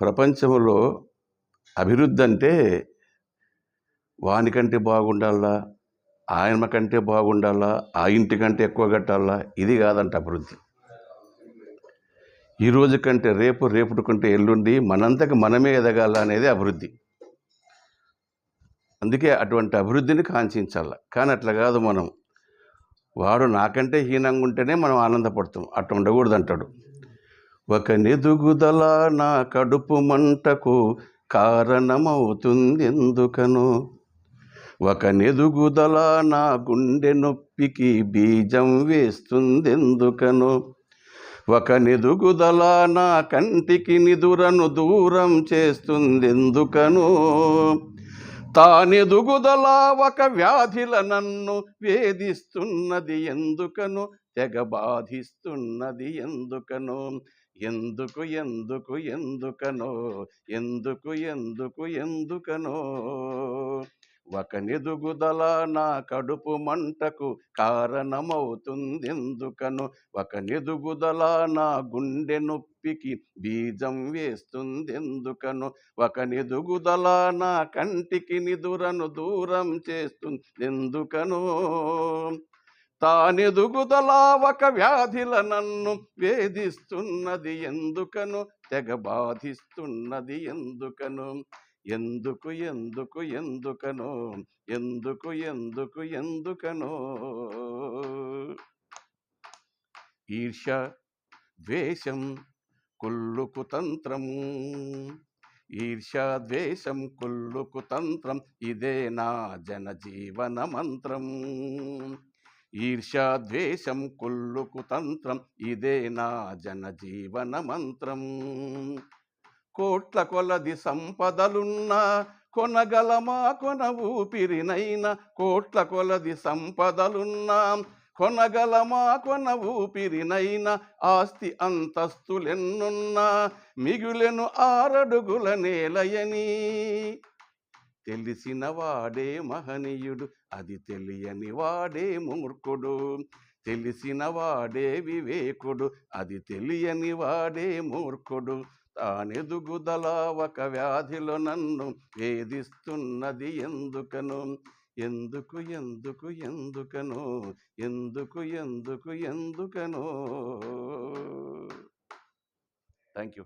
ప్రపంచంలో అభివృద్ధి అంటే వానికంటే బాగుండాలా? ఆయన కంటే బాగుండాలా? ఆ ఇంటి కంటే ఎక్కువ కట్టాలా? ఇది కాదంట అభివృద్ధి. ఈ రోజు కంటే రేపు రేపటి కంటే ఎల్లుండి మనంతకు మనమే ఎదగాల అనేది అభివృద్ధి. అందుకే అటువంటి అభివృద్ధిని కాంక్షించాల. కానీ అట్లా కాదు మనం. వాడు నాకంటే హీనంగా ఉంటేనే మనం ఆనందపడతాం. అట్లా ఉండకూడదు అంటాడు ఒక నిదుగుదల నా కడుపు మంటకు కారణమవుతుంది ఎందుకను ఒక నిదుగుదల నా గుండె నొప్పికి బీజం వేస్తుంది ఎందుకను ఒక నిదుగుదల నా కంటికి నిదురను దూరం చేస్తుంది ఎందుకను తానెదుగుదలా ఒక వ్యాధిల నన్ను వేధిస్తున్నది ఎందుకను? తెగ బాధిస్తున్నది ఎందుకను? ఎందుకు ఎందుకు ఎందుకనో? ఎందుకు ఎందుకు ఎందుకనో? ఒకనిదుగుదల నా కడుపు మంటకు కారణమవుతుందెందుకను? ఒకనిదుగుదల నా గుండె నొప్పికి బీజం వేస్తుందెందుకను? ఒకనిదుగుదల నా కంటికి నిదురను దూరం చేస్తుంది ఎందుకను తానెదుగుదల ఒక వ్యాధిల నన్ను వేధిస్తున్నది ఎందుకను? తెగ బాధిస్తున్నది ఎందుకను? ఎందుకు ఎందుకు ఎందుకనో ఎందుకు ఎందుకు ఎందుకనో. ఈర్ష ద్వేషం కుల్లుకు తంత్రము ఈర్ష్యాద్వేషం కుళ్ళుకు కుల్లుకు తంత్రం ఇదే నా జనజీవన మంత్రం. ఈర్ష్యాద్వేషం కుళ్ళుకు కుల్లుకు తంత్రం ఇదే నా జనజీవన మంత్రం. కోట్ల కొలది సంపదలున్నా కొనగలమా? కొన ఊపిరినైనా కోట్ల కొలది సంపదలున్నా కొనగలమా? కొన ఊపిరినైనా ఆస్తి అంతస్తులెన్నున్నా మిగులెను ఆరడుగుల నేలయని. తెలిసిన వాడే మహనీయుడు అది తెలియని వాడే మూర్ఖుడు. తెలిసిన వాడే వివేకుడు అది తెలియని వాడే మూర్ఖుడు. తానెదుగుదల ఒక వ్యాధిలో నన్ను వేధిస్తున్నది ఎందుకను? ఎందుకు ఎందుకు ఎందుకను? ఎందుకు ఎందుకు ఎందుకను? Thank you